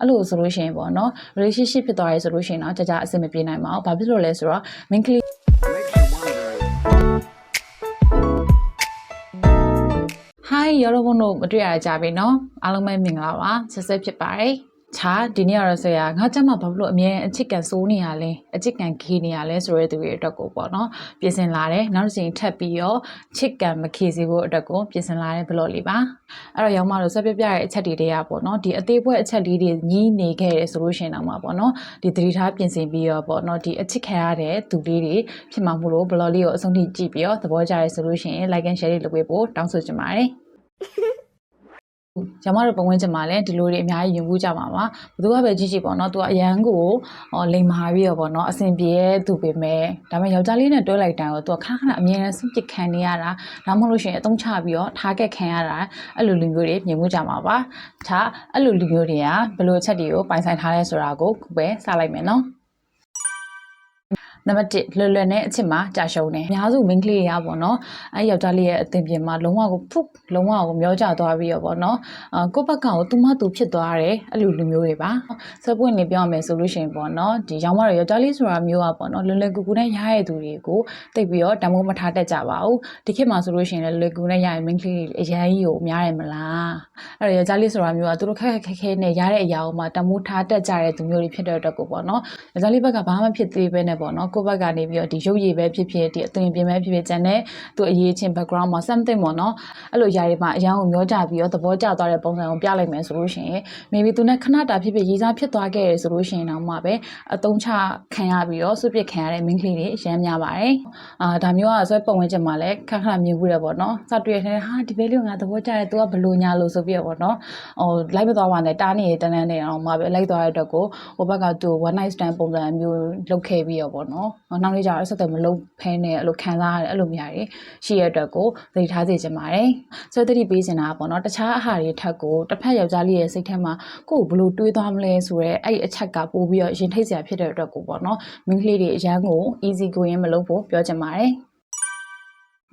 အဲ့လိုဆိုလို့ရှိရင်ပေါ့နော် relationship ဖြစ်သွားရဲဆိုလို့ရှိရင်တော့ကြာကြာအဆင်မပြေနိုင်ပါဘူးဘာဖြစ်လို့လဲဆိုတော့ main ကလေး Hi ရောတော့ဘုံတို့မတွေ့ရကြပြီเนาะအားလုံးပဲမင်္ဂလာပါဆက်ဆက်ဖြစ်ပါတယ် ချာဒီနေ့ကတော့ဆိုရငါကြက်မှာဘာဖြစ်လို့အမြဲအချစ်ကန်စိုးနေရလဲအချစ်ကန်ခေးနေရလဲဆိုတဲ့သူတွေအတွက်ကိုပေါ့နော်ပြင်ဆင်လာတယ်နောက်တစ်ချိန်ထပ်ပြီးတော့ချစ်ကန်မခေစေဖို့အတွက်ကိုပြင်ဆင်လာတဲ့ဘလော့လေးပါအဲ့တော့ရောင်းမလို့ဆက်ပြပြတဲ့အချက်တွေတွေကပေါ့နော်ဒီအသေးပွဲအချက်လေးတွေညီးနေခဲ့တယ်ဆိုလို့ရှိရင်တော့မှာပေါ့နော်ဒီသတိထားပြင်ဆင်ပြီးတော့ပေါ့နော်ဒီအချစ်ခံရတဲ့သူလေးတွေဖြစ်မှာမို့လို့ဘလော့လေးကိုအဆုံးထိကြည့်ပြီးတော့သဘောကျရဲဆိုလို့ရှိရင် like and share လေးလုပ်ပေးဖို့တောင်းဆိုချင်ပါတယ် ကျမတို့ပုံဝင်ချင်မှာလည်းဒီလိုတွေအများကြီးယဉ်ကူးကြမှာပါဘသူကပဲကြည့်ကြည့်ပေါ့နော်သူကအရန်ကိုဟောလိမ်မာပြီးတော့ပေါ့နော်အဆင်ပြေတဲ့သူပဲမဲ့ဒါပေမဲ့ယောက်ျားလေးနဲ့တွဲလိုက်တိုင်းတော့သူကခဏခဏအမြဲတမ်းစွန့်ပစ်ခံနေရတာဒါမှမဟုတ်လို့ရှိရင်အသုံးချပြီးတော့ထားခဲ့ခံရတာအဲ့လိုလူမျိုးတွေမြင်မှုကြမှာပါဒါအဲ့လိုလူမျိုးတွေကဘယ်လိုအချက်တွေကိုပိုင်ဆိုင်ထားလဲဆိုတာကိုခုပဲစလိုက်မယ်နော် နံပါတ်1လွယ်လွယ်နဲ့အချစ်မှာကြာရှုံးတယ်အများစု main ကလေးတွေကပေါ့နော်အဲယောက်ျားလေးရဲ့အသင်ပြင်မှာလုံးဝကိုဖုတ်လုံးဝကိုမျောကျသွားပြီးတော့ပေါ့နော်အာကိုယ့်ဘက်ကကိုသူမသူဖြစ်သွားတယ်အဲ့လိုလူမျိုးတွေပါဆက်ပွင့်နေပြောရမယ်ဆိုလို့ရှိရင်ပေါ့နော်ဒီရောင်းမရယောက်ျားလေးဆိုတာမျိုးอ่ะပေါ့နော်လွယ်လွယ်ကူကူနဲ့ရရတဲ့သူတွေကိုတိတ်ပြီးတော့တမိုးမထားတတ်ကြပါဘူးဒီခေတ်မှာဆိုလို့ရှိရင်လည်းလွယ်ကူနဲ့ရရင် main ကလေးတွေအရန်ကြီးကိုများတယ်မလားအဲ့တော့ယောက်ျားလေးဆိုတာမျိုးอ่ะသူတို့ခက်ခက်ခဲခဲနဲ့ရတဲ့အရာကိုမှတမိုးထားတတ်ကြတဲ့သူမျိုးတွေဖြစ်တဲ့အတွက်ကိုပေါ့နော်ယောက်ျားလေးဘက်ကဘာမှဖြစ်သေးပဲနဲ့ပေါ့နော် ကိုယ့်ဘက်ကနေပြီးတော့ဒီရုပ်ရည်ပဲဖြစ်ဖြစ်ဒီအသွင်ပြင်ပဲဖြစ်ဖြစ်ကျန်တဲ့သူအရေးချင်း background မှာ something ပေါ့နော်အဲ့လိုຢာတွေမှာအရန်ကိုမျောကြပြီးတော့သဘောကျသွားတဲ့ပုံစံကိုပြလိုက်မယ်ဆိုလို့ရှိရင် maybe သူနဲ့ခဏတာဖြစ်ဖြစ်ရေးစားဖြစ်သွားခဲ့ရဆိုလို့ရှိရင်တော့မှပဲအတုံးချခံရပြီးတော့ဆွပစ်ခံရတဲ့ main ကလေးတွေအရန်များပါတယ်အာဒါမျိုးကဆွဲပုံဝင်ချက်မှာလည်းခက်ခက်မြင်ဘူးတယ်ပေါ့နော်စတွေ့ရတဲ့ဟာဒီဘဲလေးကငါသဘောကျတယ် तू ကဘလို့ညာလို့ဆိုပြီးတော့ပေါ့နော်ဟိုလိုက်မသွားပါနဲ့တားနေတန်းတန်းနေအောင်မှပဲလိုက်သွားတဲ့အတွက်ကိုဟိုဘက်ကသူ one night stand ပုံစံမျိုးလုပ်ခဲ့ပြီးတော့ပေါ့နော်နောက်နေ့ကျတော့ဆက်သွယ်မလုပ်ဖဲနဲ့အဲ့လိုခံစားရတယ်အဲ့လိုမျိုးတွေရှိရတဲ့အတွက်ကိုသတိထားစေချင်ပါတယ်ဆိုတော့သတိပေးချင်တာကပေါ့နော်တခြားအဟာတွေထက်ကိုတစ်ဖက်ယောက်ျားလေးရဲ့စိတ်ထဲမှာကိုယ်ဘလို့တွေးသွားမလဲဆိုတော့အဲ့အချက်ကပို့ပြီးတော့ရင်ထိတ်စရာဖြစ်တဲ့အတွက်ကိုပေါ့နော်မိန်းကလေးတွေအရန်ကို easy going မလုပ်ဖို့ပြောချင်ပါတယ်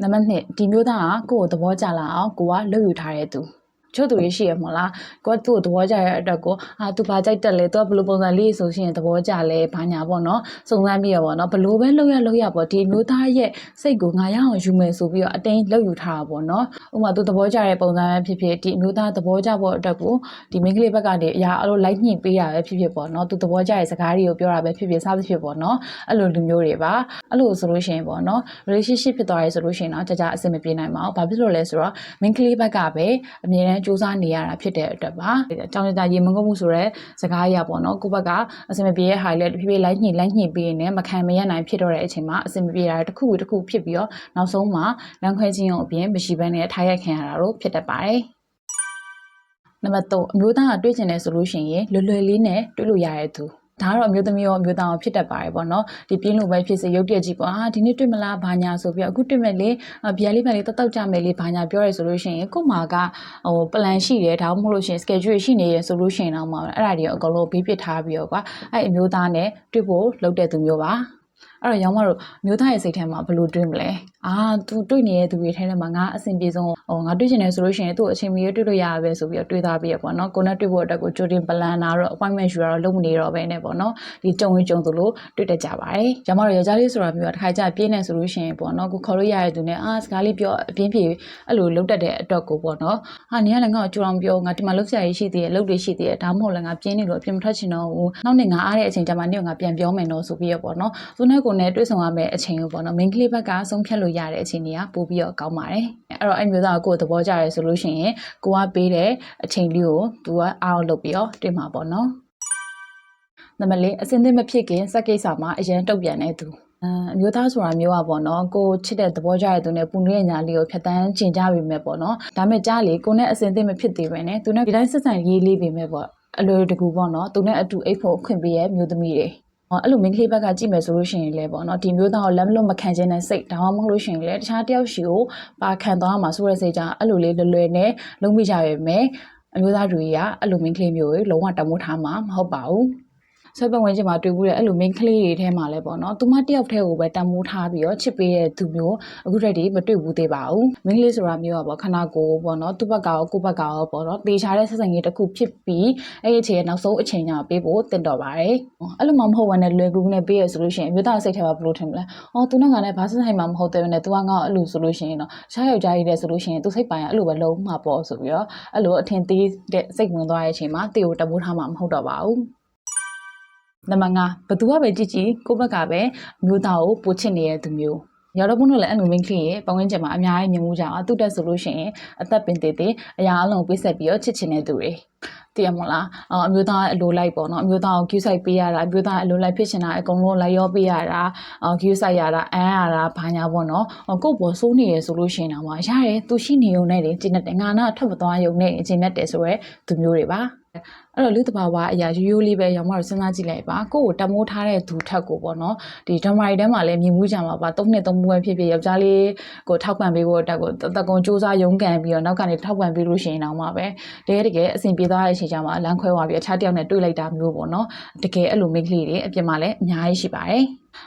နံပါတ်1ဒီမျိုးသားကကိုယ့်ကိုသဘောကျလာအောင်ကိုကလှုပ်ယူထားတဲ့သူ ချို့သူတွေရှိရမလားကိုကသူ့ကိုသဘောကျရတဲ့အတွက်ကိုအာသူဘာကြိုက်တက်လဲသူကဘယ်လိုပုံစံလေးဆိုရှင်သဘောကျလဲဘာညာပေါ့နော်စုံစမ်းပြီးရပေါ့နော်ဘယ်လိုပဲလှုပ်ရလှုပ်ရပေါ့ဒီမျိုးသားရဲ့စိတ်ကိုငါရအောင်ယူမယ်ဆိုပြီးတော့အတင်းလှုပ်ယူထားတာပေါ့နော်ဥပမာသူသဘောကျတဲ့ပုံစံပဲဖြစ်ဖြစ်ဒီမျိုးသားသဘောကျဖို့အတွက်ကိုဒီမိန်းကလေးဘက်ကနေအရာအလိုလိုက်ညှိပေးတာပဲဖြစ်ဖြစ်ပေါ့နော်သူသဘောကျတဲ့စကားတွေကိုပြောတာပဲဖြစ်ဖြစ်စသဖြင့်ပေါ့နော်အဲ့လိုလူမျိုးတွေပါအဲ့လိုဆိုလို့ရှိရင်ပေါ့နော် relationship ဖြစ်သွားရဲဆိုလို့ရှိရင်တော့ကြာကြာအဆင်မပြေနိုင်ပါဘူးဘာဖြစ်လို့လဲဆိုတော့ main ကလေးဘက်ကပဲအမြဲတမ်းစူးစမ်းနေရတာဖြစ်တဲ့အတွက်ပါအကြောင်းကြာရေမငုံမှုဆိုတဲ့စကားအရာပေါ့နော်ကိုယ့်ဘက်ကအဆင်မပြေတဲ့ဟာတွေလည်းတဖြည်းဖြည်းလိုက်ညှိလိုက်ညှိပေးနေမခံမရနိုင်ဖြစ်တော့တဲ့အချိန်မှာအဆင်မပြေတာတစ်ခုတစ်ခုဖြစ်ပြီးတော့နောက်ဆုံးမှာလမ်းခွဲခြင်းအောင်အပြင်မရှိဘဲနဲ့ထားရက်ခံရတာတို့ဖြစ်တတ်ပါတယ်နံပါတ်3အမျိုးသားကတွေးကျင်တယ်ဆိုလို့ရှိရင်လွယ်လွယ်လေးနဲ့တွေးလို့ရတဲ့သူ ဒါကတော့အမျိုးသမီးရောအမျိုးသားရောဖြစ်တတ်ပါတယ်ပေါ့နော်ဒီပြင်းလို့ပဲဖြစ်စေရုပ်တရက်ကြီးပေါ့အာဒီနေ့တွေ့မလားဘာညာဆိုပြီးတော့အခုတွေ့မဲ့လေဗျာလေးဗျာလေးတောက်တောက်ကြမယ်လေဘာညာပြောရဲဆိုလို့ရှိရင်ကို့မှာကဟို plan ရှိတယ်ဒါမှမဟုတ်လို့ရှိရင် schedule ရှိနေရဆိုလို့ရှိရင်တော့မှအဲ့ဒါတွေအကုန်လုံးဘေးပစ်ထားပြီးတော့ကွာအဲ့အမျိုးသားနဲ့တွေ့ဖို့လုပ်တဲ့သူမျိုးပါ အဲ့တော့ရောင်းမတို့မျိုးသားရဲ့စိတ်ထဲမှာဘယ်လိုတွေးမလဲအာ तू တွေ့နေတဲ့သူတွေထဲမှာငါအဆင်ပြေဆုံးဟိုငါတွေ့ချင်တယ်ဆိုလို့ရှိရင်သူ့အချိန်မီတွေ့လို့ရရပဲဆိုပြီးတော့တွေးသားပြီးရပေါ့နော်ကိုနဲ့တွေ့ဖို့အတွက်ကိုကြိုတင် plan တာတော့ appointment ယူတာတော့လုပ်မနေတော့ပဲနဲ့ပေါ့နော်ဒီကြုံဝင်ကြုံသလိုတွေ့တတ်ကြပါတယ်ရောင်းမတို့ယောက်ျားလေးဆိုတာမျိုးကတစ်ခါကျပြင်းနေဆိုလို့ရှိရင်ပေါ့နော်ကိုခေါ်လို့ရတဲ့သူနဲ့အာစကားလေးပြောအပြင်းပြေအဲ့လိုလုပ်တတ်တဲ့အတွက်ကိုပေါ့နော်ဟာနင်ကလည်းငါ့ကိုကြိုအောင်ပြောငါဒီမှာလုပ်ဆရာကြီးရှိသေးတယ်လုပ်တွေရှိသေးတယ်ဒါမှမဟုတ်လည်းငါပြင်းနေလို့အပြင်မထွက်ချင်တော့ဘူးနောက်နေ့ငါအားတဲ့အချိန်ကျမှနင့်ကငါပြန်ပြောမယ်နော်ဆိုပြီးရပေါ့နော်သူနဲ့ကိုနဲ့တွေ့ဆုံရမယ့်အချိန်ကိုပေါ့နော် main ကလေးဘက်ကဆုံးဖြတ်လို့ရတဲ့အချိန်တွေကပို့ပြီးတော့ကောင်းပါတယ်အဲ့တော့အဲ့မျိုးသားကိုကိုယ်သဘောကျရဲဆိုလို့ရှိရင်ကိုကပေးတဲ့အချိန်လေးကိုသူကအားလုပ်ပြီးတော့တွေ့မှာပေါ့နော်နံပါတ်၄အစင်းသင်းမဖြစ်ခင်စက်ကိစ္စမှာအရင်တုတ်ပြန်တဲ့သူအအမျိုးသားဆိုတာမျိုးอ่ะပေါ့နော်ကိုချစ်တဲ့သဘောကျတဲ့သူနဲ့ပူနေတဲ့ညာလေးကိုဖြတ်တန်းကျင်ကြပြီမဲ့ပေါ့နော်ဒါမဲ့ကြားလေကိုနဲ့အစင်းသင်းမဖြစ်သေးပဲနဲ့သူနဲ့ဒီတိုင်းဆက်ဆံရေးလေးပြီမဲ့ပေါ့အလွယ်တကူပေါ့နော်သူနဲ့အတူအိတ်ဖို့ခွင့်ပေးရဲ့မျိုးသမီးတွေ အော်အဲ့လို main ကလေးဘက်ကကြည့်မယ်ဆိုလို့ရှိရင်လည်းပေါ့နော်ဒီမျိုးသားကိုလက်မလွတ်မခံခြင်းနဲ့စိတ်ဒါမှမဟုတ်လို့ရှိရင်လည်းတခြားတယောက်ရှိကိုပါခံသွားမှာဆိုရစိတ်ကြောင့်အဲ့လိုလေးလွယ်လွယ်နဲ့လုံးမိကြရပဲမယ်အမျိုးသားတွေကအဲ့လို main ကလေးမျိုးကိုလုံးဝတမိုးထားမှာမဟုတ်ပါဘူး ဆွဲပတ်ဝင်ချင်မှာတွေ့ဘူးတဲ့အဲ့လို main ကလေးတွေထဲမှာလဲပေါ့နော်သူမတယောက်တည်းကိုပဲတန်မိုးထားပြီးတော့ချစ်ပေးတဲ့သူမျိုးအခုတည်းကမတွေ့ဘူးသေးပါဘူး main ကလေးဆိုတာမျိုးอ่ะပေါ့ခနာကိုပေါ့နော်သူ့ဘက်ကရောကိုယ့်ဘက်ကရောပေါ့နော်တေချာတဲ့ဆက်ဆံရေးတစ်ခုဖြစ်ပြီးအဲ့ဒီအချိန်ရဲ့နောက်ဆုံးအချိန်ညပေးဖို့တင်တော်ပါတယ်အဲ့လိုမှမဟုတ်ဘဲနဲ့လွယ်ကူနဲ့ပေးရဆိုလို့ရှိရင်အမျိုးသားစိတ်ထဲမှာဘယ်လိုထင်မလဲအော်သူနဲ့ကလည်းဘာဆက်ဆိုင်မှမဟုတ်တဲ့ပဲနဲ့သူကငါ့အဲ့လိုဆိုလို့ရှိရင်တော့ရှားယောက်ျားကြီးတဲ့ဆိုလို့ရှိရင်သူစိတ်ပိုင်ကအဲ့လိုပဲလုံးမှာပေါ့ဆိုပြီးတော့အဲ့လိုအထင်သေးတဲ့စိတ်ဝင်သွားတဲ့အချိန်မှာတေကိုတမိုးထားမှမဟုတ်တော့ပါဘူး နံပါတ်5ဘသူကပဲကြည့်ကြည့်ကိုယ့်ဘက်ကပဲအမျိုးသားကိုပိုချစ်နေတဲ့သူမျိုးရောက်တော့ဘုန်းတို့လည်းအဲ့လို main ကလေးရဲ့ပတ်ဝန်းကျင်မှာအများကြီးမြင်မှုကြအောင်သူတက်ဆိုလို့ရှိရင်အသက်ပင်သေးသေးအရာအလုံးပေးဆက်ပြီးတော့ချစ်ချင်တဲ့သူတွေတည်ရမလားအော်အမျိုးသားအလိုလိုက်ပေါ့နော်အမျိုးသားကို queue site ပေးရတာအမျိုးသားအလိုလိုက်ဖြစ်ချင်တာအကုန်လုံးလိုက်ရောပေးရတာအော် queue site ရတာအမ်းရတာဘာညာပေါ့နော်အော်ကိုယ့်ပေါ်စိုးနေရဆိုလို့ရှိရင်တော့ရတယ်သူရှိနေုံနဲ့လေကျင်းတဲ့ငါနာထွက်မသွားရုံနဲ့ကျင်းတဲ့ဆိုရဲသူမျိုးတွေပါ အဲ့တော့လူတဘာဝအရာရိုးရိုးလေးပဲရောင်မတို့စဉ်းစားကြည့်လိုက်ပါကိုယ့်ကိုတမိုးထားတဲ့သူထက်ကိုပေါ့နော်ဒီဒရမာရီထဲမှာလည်းမြင်မှုကြမှာပါ၃နှစ်၃မှုပဲဖြစ်ဖြစ်ယောက်ျားလေးကိုထောက်ပံ့ပေးဖို့တက်ကိုတကုံစူးစမ်းရုန်းကန်ပြီးတော့နောက်ကနေထောက်ပံ့ပေးလို့ရှိရင်တော့မှပဲတကယ်တကယ်အဆင်ပြေသွားတဲ့အချိန်ကျမှလမ်းခွဲသွားပြီးအခြားတစ်ယောက်နဲ့တွေ့လိုက်တာမျိုးပေါ့နော်တကယ်အဲ့လိုမိန်းကလေးတွေအပြင်မှာလည်းအများကြီးရှိပါတယ်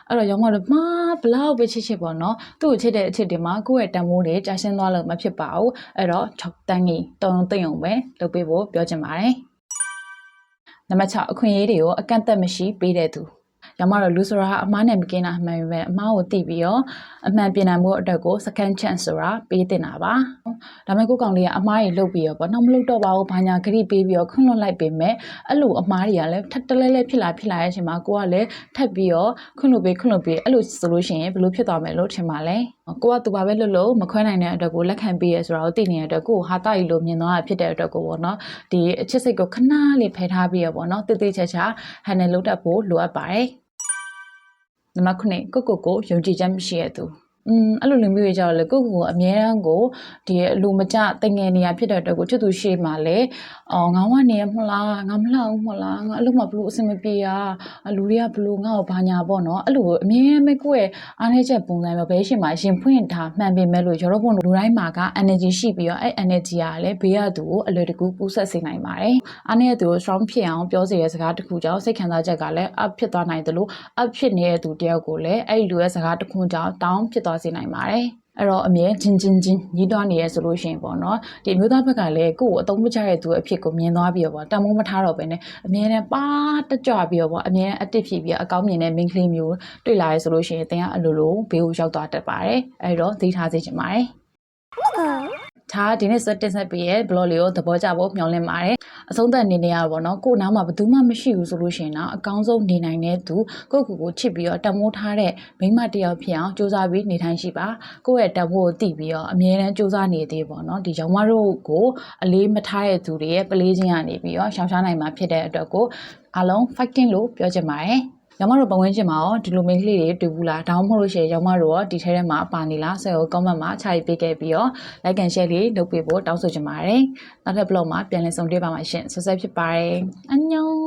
အဲ့တော့ရောင်မတို့မှာဘလောက်ပဲချစ်ချစ်ပေါ့နော်သူ့ကိုချစ်တဲ့အချစ်တွေမှာကိုယ့်ရဲ့တန်ဖိုးတွေကြာရှင်းသွားလို့မဖြစ်ပါဘူးအဲ့တော့6တန်းကြီးတုံသိမ့်အောင်ပဲလုပ်ပေးဖို့ပြောချင်ပါတယ် နံပါတ်6အခွင့်အရေးတွေကိုအကန့်အသတ်မရှိပေးတဲ့သူ ရမတော့လူဆိုတာအမားနဲ့မကင်းတာအမှန်ပဲအမားကိုသိပြီးတော့အမှန်ပြင်နိုင်မှုအတွက်ကို second chance ဆိုတာပေးတင်တာပါဒါပေမဲ့ကိုကောင်လေးကအမားကြီးလုတ်ပြီးတော့ပေါ့နောက်မလုတ်တော့ပါဘူးဘာညာဂရိပေးပြီးတော့ခွင့်လွှတ်လိုက်ပေမဲ့အဲ့လိုအမားတွေကလည်းထပ်တလဲလဲဖြစ်လာဖြစ်လာရဲ့အချိန်မှာကိုကလည်းထပ်ပြီးတော့ခွင့်လွှတ်ပေးခွင့်လွှတ်ပေးအဲ့လိုဆိုလို့ရှိရင်ဘယ်လိုဖြစ်သွားမယ်လို့ထင်ပါလဲကိုကသူပါပဲလွတ်လို့မခွဲနိုင်တဲ့အတွက်ကိုလက်ခံပေးရဆိုတာကိုသိနေတဲ့အတွက်ကိုဟာတာကြီးလို့မြင်သွားတာဖြစ်တဲ့အတွက်ကိုပေါ့နော်ဒီအချစ်စိတ်ကိုခဏလေးဖယ်ထားပြီးရပေါ့နော်တိတိကျကျဟန်နယ်လုပ်တတ်ဖို့လိုအပ်ပါတယ် နံပါတ်9ကိုကိုကိုယုံကြည်ချက်မရှိရသူ อืมအဲ့လိုလူမျိုးတွေကြတော့လေကိုကိုကိုအမြဲတမ်းကိုဒီလူမကြတငယ်နေရဖြစ်တဲ့အတွက်ကိုချစ်သူရှေ့မှာလေအော်ငါဝနေရမလားငါမလောက်မလားငါအဲ့လိုမှဘလို့အဆင်မပြေရလူတွေကဘလို့ငါ့ကိုဘာညာပေါ့နော်အဲ့လိုအမြဲတမ်းကိုယ့်ရဲ့အားနည်းချက်ပုံစံမျိုးပဲရှေ့မှာရှင်ဖွင့်ထားမှန်ပေမဲ့လို့ရောဘုံလူတိုင်းမှာက energy ရှိပြီးတော့အဲ့ energy ကလည်းဘေးကသူကိုအလွယ်တကူကူးဆက်စေနိုင်ပါတယ်အားနည်းသူကို strong ဖြစ်အောင်ပြောစေတဲ့စကားတစ်ခုကြောင့်စိတ်ခံစားချက်ကလည်း up ဖြစ်သွားနိုင်တယ်လို့ up ဖြစ်နေတဲ့သူတယောက်ကိုလည်းအဲ့ဒီလူရဲ့စကားတစ်ခုကြောင့် down ဖြစ်သွားစေနိုင်ပါတယ်အဲ့တော့အမြဲချင်းချင်းချင်းညီးတွားနေရဲဆိုလို့ရှိရင်ပေါ့နော်ဒီအမျိုးသားဘက်ကလည်းကိုယ့်ကိုအသုံးမချတဲ့သူအဖြစ်ကိုမြင်သွားပြီးတော့ပေါ့တန်မိုးမထားတော့ပဲねအမြဲတမ်းပါတက်ကြွပြီးတော့ပေါ့အမြဲအတစ်ဖြစ်ပြီးအကောင်းမြင်တဲ့ main ကလေးမျိုးတွေ့လာရဲဆိုလို့ရှိရင်တင်ကအလိုလိုဘေးကိုရောက်သွားတတ်ပါတယ်အဲ့တော့သိထားစေချင်ပါတယ်ဒါဒီနေ့စတင်ဆက်ပေးရဲ့ blog လေးကိုသဘောကျဖို့မျှော်လင့်ပါတယ် အဆုံးသက်အနေနဲ့ရပေါ့နော်ကို့နားမှာဘယ်သူမှမရှိဘူးဆိုလို့ရှိရင်တော့အကောင်းဆုံးနေနိုင်တဲ့သူကိုယ့်ကိုယ်ကိုချစ်ပြီးတော့တမိုးထားတဲ့မိန်းမတစ်ယောက်ဖြစ်အောင်စူးစမ်းပြီးနေထိုင်ရှိပါကိုယ့်ရဲ့တမိုးကိုသိပြီးတော့အမြဲတမ်းစူးစမ်းနေသေးပေါ့နော်ဒီရောင်မတို့ကိုအလေးမထားတဲ့သူတွေရဲ့ပလေးချင်းကနေပြီးတော့ရှောင်ရှားနိုင်မှာဖြစ်တဲ့အတွက်ကိုအားလုံး fighting လို့ပြောချင်ပါတယ် ရောင်မတို့ပတ်ဝန်းကျင်မှာရောဒီလိုမိန်းကလေးတွေတွေ့ဘူးလားဒါမှမဟုတ်လို့ရှိရင်ရောင်မတို့ရောဒီထဲထဲမှာပါနေလားဆက်ရော comment မှာခြာရေးပေးခဲ့ပြီးတော့ like and share လေးလုပ်ပေးဖို့တောင်းဆိုချင်ပါတယ်နောက်ထပ် blog မှာပြန်လည်ဆုံတွေ့ပါမှာရှင်ဆက်ဆက်ဖြစ်ပါတယ်အန်ညော